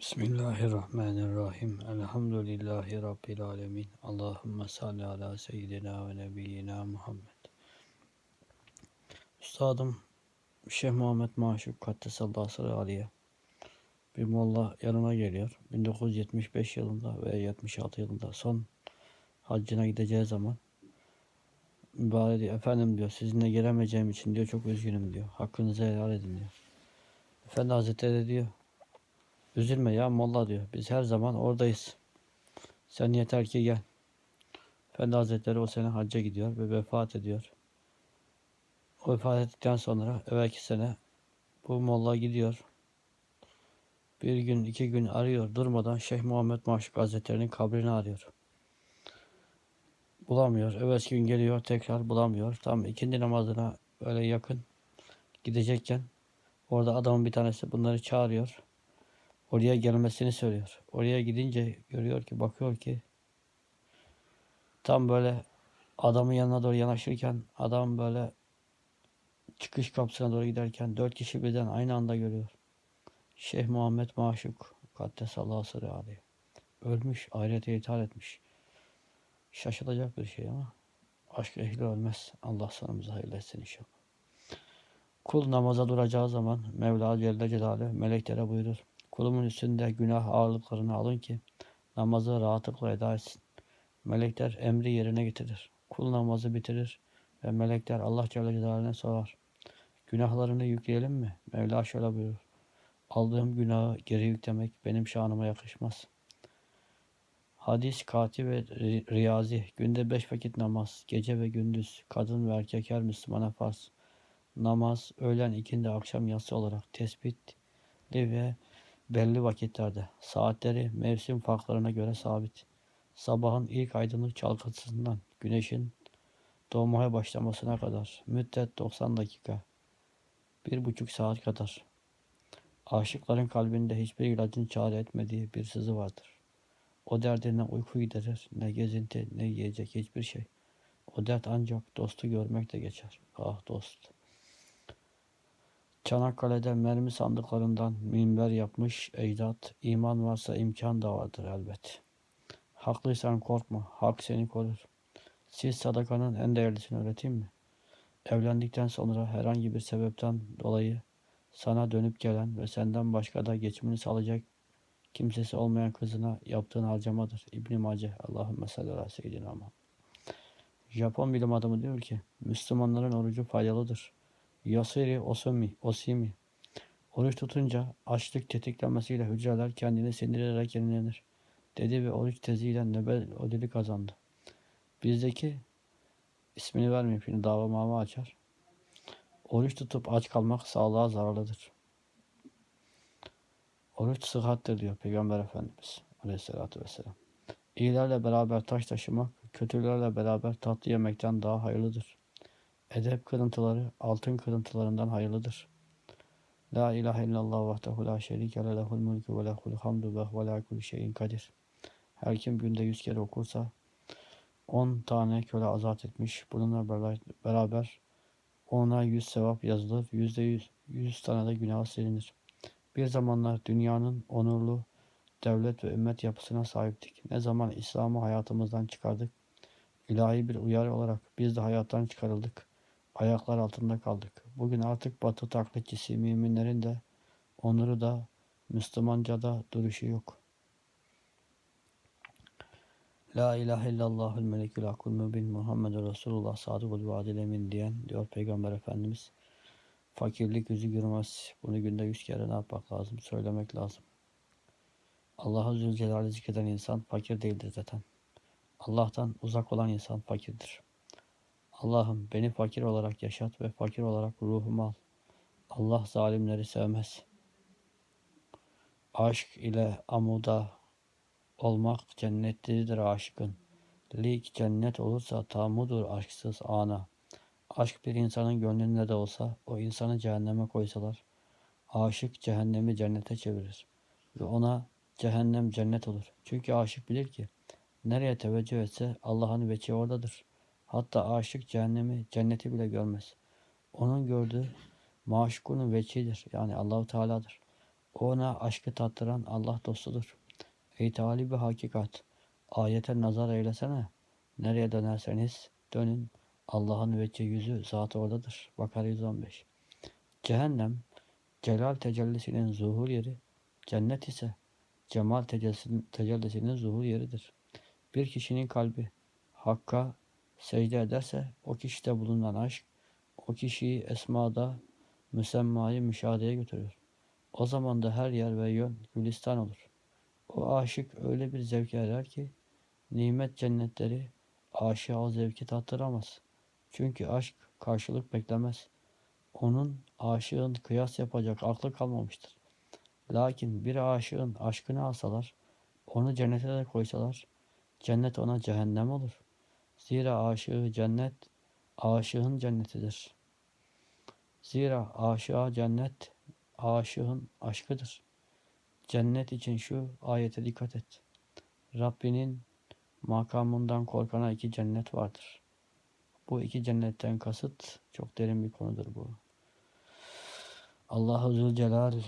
Bismillahirrahmanirrahim. Elhamdülillahi Rabbil alemin. Allahümme salli ala seyyidina ve nebiyyina Muhammed. Üstadım Şeyh Muhammed Maşuk Kaddesallahu sırrı aliye. Bir molla yanıma geliyor. 1975 yılında ve 76 yılında son haccına gideceği zaman mübarek diyor, efendim diyor sizinle gelemeyeceğim için diyor çok üzgünüm diyor. Hakkınızı helal edin diyor. Efendi Hazretleri de diyor Üzülme ya molla diyor. Biz her zaman oradayız. Sen yeter ki gel. Efendi Hazretleri o sene hacca gidiyor ve vefat ediyor. O vefat ettikten sonra evvelki sene bu molla gidiyor. Bir gün iki gün arıyor durmadan Şeyh Muhammed Maşuk Hazretleri'nin kabrini arıyor. Bulamıyor. Evvelki gün geliyor tekrar bulamıyor. Tam ikindi namazına böyle yakın gidecekken orada adamın bir tanesi bunları çağırıyor oraya gelmesini söylüyor. Oraya gidince görüyor ki bakıyor ki tam böyle adamın yanına doğru yanaşırken adam böyle çıkış kapısına doğru giderken dört kişi birden aynı anda görüyor. Şeyh Muhammed Maşuk Kaddesallahu sırrı aleyhi. Ölmüş, ahirete ithal etmiş. Şaşılacak bir şey ama aşk ehli ölmez. Allah sanımıza hayırlı etsin inşallah. Kul namaza duracağı zaman Mevla Celle Celaluhu meleklere buyurur. Kulumun üstünde günah ağırlıklarını alın ki namazı rahatlıkla eda etsin. Melekler emri yerine getirir. Kul namazı bitirir ve melekler Allah Celle Celaluhu'na sorar. Günahlarını yükleyelim mi? Mevla şöyle buyurur. Aldığım günahı geri yüklemek benim şanıma yakışmaz. Hadis, kati ve riyazi. Günde beş vakit namaz. Gece ve gündüz. Kadın ve erkek her Müslümana farz. Namaz, öğlen, ikindi, akşam yatsı olarak tespitli ve belli vakitlerde, saatleri mevsim farklarına göre sabit. Sabahın ilk aydınlık çalkantısından güneşin doğmaya başlamasına kadar müddet 90 dakika, bir buçuk saat kadar. Aşıkların kalbinde hiçbir ilacın çare etmediği bir sızı vardır. O derdine uyku giderir, ne gezinti, ne yiyecek hiçbir şey. O dert ancak dostu görmekle geçer. Ah dost! Çanakkale'de mermi sandıklarından minber yapmış ecdat, iman varsa imkan da vardır elbet. Haklıysan korkma, hak seni korur. Siz sadakanın en değerlisini öğreteyim mi? Evlendikten sonra herhangi bir sebepten dolayı sana dönüp gelen ve senden başka da geçimini sağlayacak kimsesi olmayan kızına yaptığın harcamadır. İbn-i Mace, Allahümme salli ala seyyidina Japon bilim adamı diyor ki, Müslümanların orucu faydalıdır. Yasiri osumi, osimi. Oruç tutunca açlık tetiklenmesiyle hücreler kendini sindirerek yenilenir. Dedi ve oruç teziyle Nobel ödülü kazandı. Bizdeki ismini vermeyeyim şimdi dava mava açar. Oruç tutup aç kalmak sağlığa zararlıdır. Oruç sıhhattir diyor Peygamber Efendimiz Aleyhisselatü Vesselam. İyilerle beraber taş taşımak, kötülerle beraber tatlı yemekten daha hayırlıdır. Edep kırıntıları altın kırıntılarından hayırlıdır. La ilahe illallah vahdehu la şerike le lehul mulku ve lehul hamdu ve huve la kulli şeyin kadir. Her kim günde yüz kere okursa on tane köle azat etmiş. Bununla beraber ona yüz sevap yazılır. Yüzde yüz, yüz tane de günah silinir. Bir zamanlar dünyanın onurlu devlet ve ümmet yapısına sahiptik. Ne zaman İslam'ı hayatımızdan çıkardık, ilahi bir uyarı olarak biz de hayattan çıkarıldık ayaklar altında kaldık. Bugün artık batı taklitçisi müminlerin de onuru da Müslümanca da duruşu yok. La ilahe illallahül melekül akul mübin Muhammed Resulullah sadıkul vaadil emin diyen diyor Peygamber Efendimiz. Fakirlik yüzü görmez. Bunu günde yüz kere ne yapmak lazım? Söylemek lazım. Allah'ı Zülcelal'i zikreden insan fakir değildir zaten. Allah'tan uzak olan insan fakirdir. Allah'ım beni fakir olarak yaşat ve fakir olarak ruhumu al. Allah zalimleri sevmez. Aşk ile amuda olmak cennetlidir aşkın. Lik cennet olursa tamudur aşksız ana. Aşk bir insanın gönlünde de olsa o insanı cehenneme koysalar. Aşık cehennemi cennete çevirir. Ve ona cehennem cennet olur. Çünkü aşık bilir ki nereye teveccüh etse Allah'ın veçi oradadır.'' Hatta aşık cehennemi, cenneti bile görmez. Onun gördüğü maşukunun veçidir. Yani Allahu Teala'dır. Ona aşkı tattıran Allah dostudur. Ey talibi hakikat, ayete nazar eylesene. Nereye dönerseniz dönün. Allah'ın vecce yüzü zatı oradadır. Bakara 115. Cehennem, celal tecellisinin zuhur yeri, cennet ise cemal tecellisinin, tecellisinin zuhur yeridir. Bir kişinin kalbi Hakk'a secde ederse o kişide bulunan aşk o kişiyi esmada müsemmayı müşahedeye götürür. O zaman da her yer ve yön gülistan olur. O aşık öyle bir zevke erer ki nimet cennetleri aşığa o zevki tattıramaz. Çünkü aşk karşılık beklemez. Onun aşığın kıyas yapacak aklı kalmamıştır. Lakin bir aşığın aşkını alsalar, onu cennete de koysalar, cennet ona cehennem olur. Zira aşığı cennet, aşığın cennetidir. Zira aşığa cennet, aşığın aşkıdır. Cennet için şu ayete dikkat et. Rabbinin makamından korkana iki cennet vardır. Bu iki cennetten kasıt çok derin bir konudur bu. Allah-u Zülcelal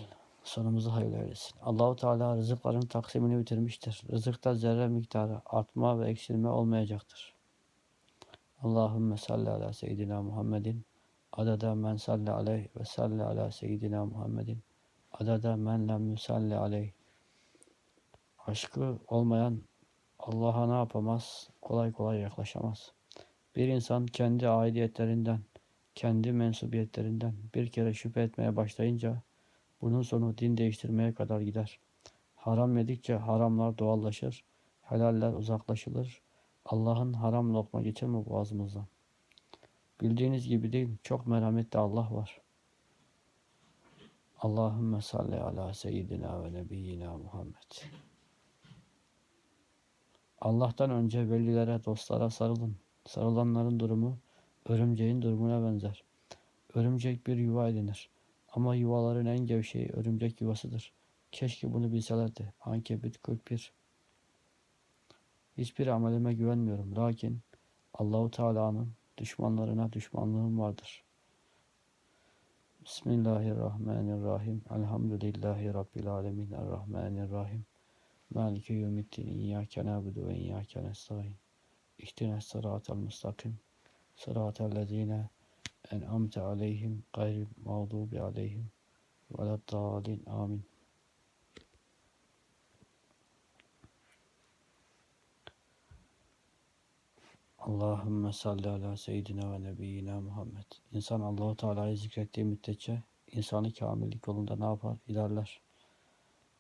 sonumuzu hayırlı eylesin. Allahu Teala rızıkların taksimini bitirmiştir. Rızıkta zerre miktarı artma ve eksilme olmayacaktır. Allahümme salli ala seyyidina Muhammedin adada men salli aleyh ve salli ala seyyidina Muhammedin adada men lem yusalli aleyh. Aşkı olmayan Allah'a ne yapamaz? Kolay kolay yaklaşamaz. Bir insan kendi aidiyetlerinden, kendi mensubiyetlerinden bir kere şüphe etmeye başlayınca bunun sonu din değiştirmeye kadar gider. Haram yedikçe haramlar doğallaşır, helaller uzaklaşılır. Allah'ın haram lokma geçirme boğazımızdan. Bildiğiniz gibi değil, çok merhametli Allah var. Allahümme salli ala seyyidina ve nebiyyina Muhammed. Allah'tan önce velilere, dostlara sarılın. Sarılanların durumu örümceğin durumuna benzer. Örümcek bir yuva edinir. Ama yuvaların en gevşeği örümcek yuvasıdır. Keşke bunu bilselerdi. Ankebut 41 Hiçbir amelime güvenmiyorum. Lakin Allahu Teala'nın düşmanlarına düşmanlığım vardır. Bismillahirrahmanirrahim. Elhamdülillahi Rabbil alemin. Errahmanirrahim. Maliki yevmiddin. İyyâke nâbudu ve iyyâke nestaîn. İhdine sıratel mustakim. Sıratel lezîne en'amte aleyhim gayril mağdubi aleyhim veleddâlin. Amin. Allahümme salli ala seyyidina ve nebiyyina Muhammed. İnsan Allahu Teala'yı zikrettiği müddetçe insanı kamillik yolunda ne yapar? İlerler.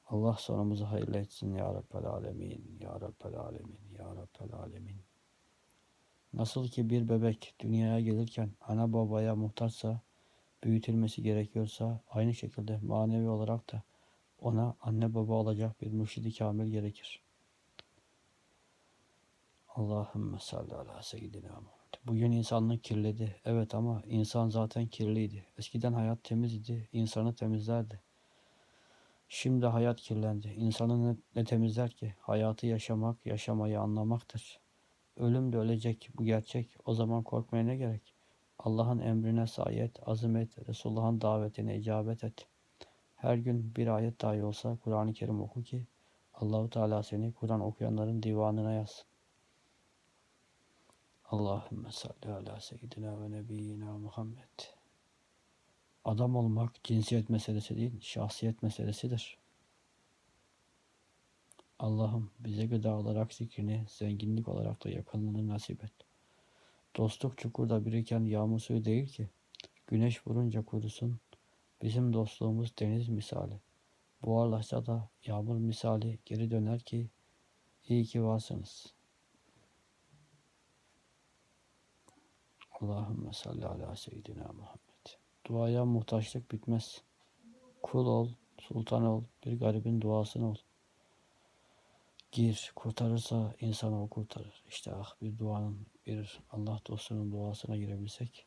Allah sonumuzu hayırlı etsin ya Rabbel Alemin, ya Rabbel Alemin, ya Rabbel Alemin. Nasıl ki bir bebek dünyaya gelirken ana babaya muhtaçsa, büyütülmesi gerekiyorsa aynı şekilde manevi olarak da ona anne baba olacak bir mürşidi kamil gerekir. Allahümme salli ala seyyidina Muhammed. Bugün insanlık kirledi. Evet ama insan zaten kirliydi. Eskiden hayat temiz idi. insanı temizlerdi. Şimdi hayat kirlendi. İnsanı ne, ne temizler ki? Hayatı yaşamak, yaşamayı anlamaktır. Ölüm de ölecek. Bu gerçek. O zaman korkmaya ne gerek? Allah'ın emrine sayet, azim et, Resulullah'ın davetine icabet et. Her gün bir ayet dahi olsa Kur'an-ı Kerim oku ki Allahu Teala seni Kur'an okuyanların divanına yazsın. Allahümme salli ala seyyidina ve nebiyyina Muhammed. Adam olmak cinsiyet meselesi değil, şahsiyet meselesidir. Allah'ım bize gıda olarak zikrini, zenginlik olarak da yakınlığını nasip et. Dostluk çukurda biriken yağmur suyu değil ki, güneş vurunca kurusun. Bizim dostluğumuz deniz misali. Buharlaşsa da yağmur misali geri döner ki, iyi ki varsınız.'' Allahümme salli ala seyyidina Muhammed. Duaya muhtaçlık bitmez. Kul ol, sultan ol, bir garibin duasını ol. Gir, kurtarırsa insanı o kurtarır. İşte ah bir duanın, bir Allah dostunun duasına girebilsek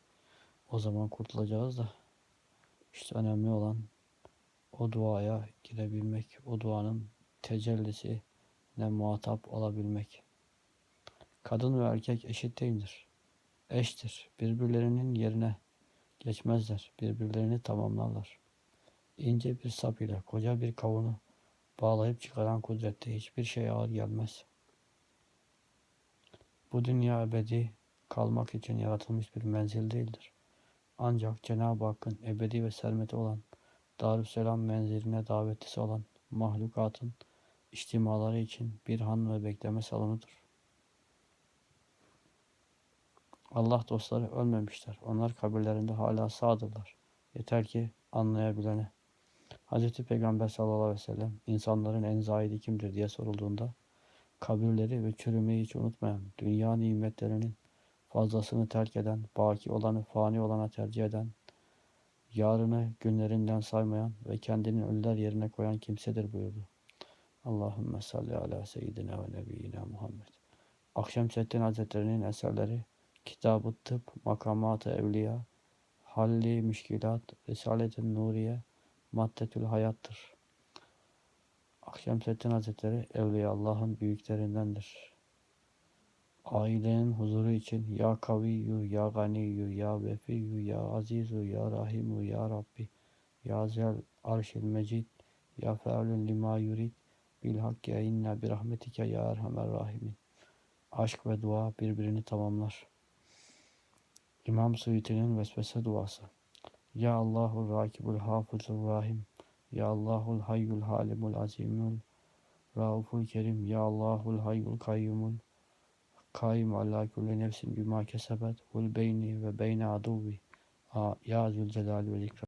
o zaman kurtulacağız da işte önemli olan o duaya girebilmek, o duanın tecellisi ne muhatap olabilmek. Kadın ve erkek eşit değildir eştir. Birbirlerinin yerine geçmezler. Birbirlerini tamamlarlar. ince bir sap ile koca bir kavunu bağlayıp çıkaran kudrette hiçbir şey ağır gelmez. Bu dünya ebedi kalmak için yaratılmış bir menzil değildir. Ancak Cenab-ı Hakk'ın ebedi ve sermeti olan Darüsselam menziline davetlisi olan mahlukatın içtimaları için bir han ve bekleme salonudur. Allah dostları ölmemişler. Onlar kabirlerinde hala sağdırlar. Yeter ki anlayabilene. Hz. Peygamber sallallahu aleyhi ve sellem insanların en zahidi kimdir diye sorulduğunda kabirleri ve çürümeyi hiç unutmayan, dünya nimetlerinin fazlasını terk eden, baki olanı fani olana tercih eden, yarını günlerinden saymayan ve kendini ölüler yerine koyan kimsedir buyurdu. Allahümme salli ala seyyidina ve nebiyyina Muhammed. Akşemseddin Hazretleri'nin eserleri Kitab-ı Tıp, Makamat-ı Evliya, Halli Müşkilat, Risalet-i Nuriye, Maddetül Hayat'tır. Akşemseddin Hazretleri Evliya Allah'ın büyüklerindendir. Ailenin huzuru için Ya Kaviyyu, Ya Ganiyyu, Ya Vefiyyu, Ya Azizü, Ya Rahimu, Ya Rabbi, Ya Zel Arşil Mecid, Ya Fealün Lima Yurid, Bil Hakke inna bir rahmetike Ya Erhamer Rahimin. Aşk ve dua birbirini tamamlar. İmam Suyuti'nin vesvese duası. Ya Allahul Rakibul Hafızul Rahim. Ya Allahul Hayyul Halimul Azimul Rauful Kerim. Ya Allahul Hayyul Kayyumul Kaim ala kulli nefsin bima kesebet vel beyni ve beyne aduvi. Ya Zülcelal ve İkram.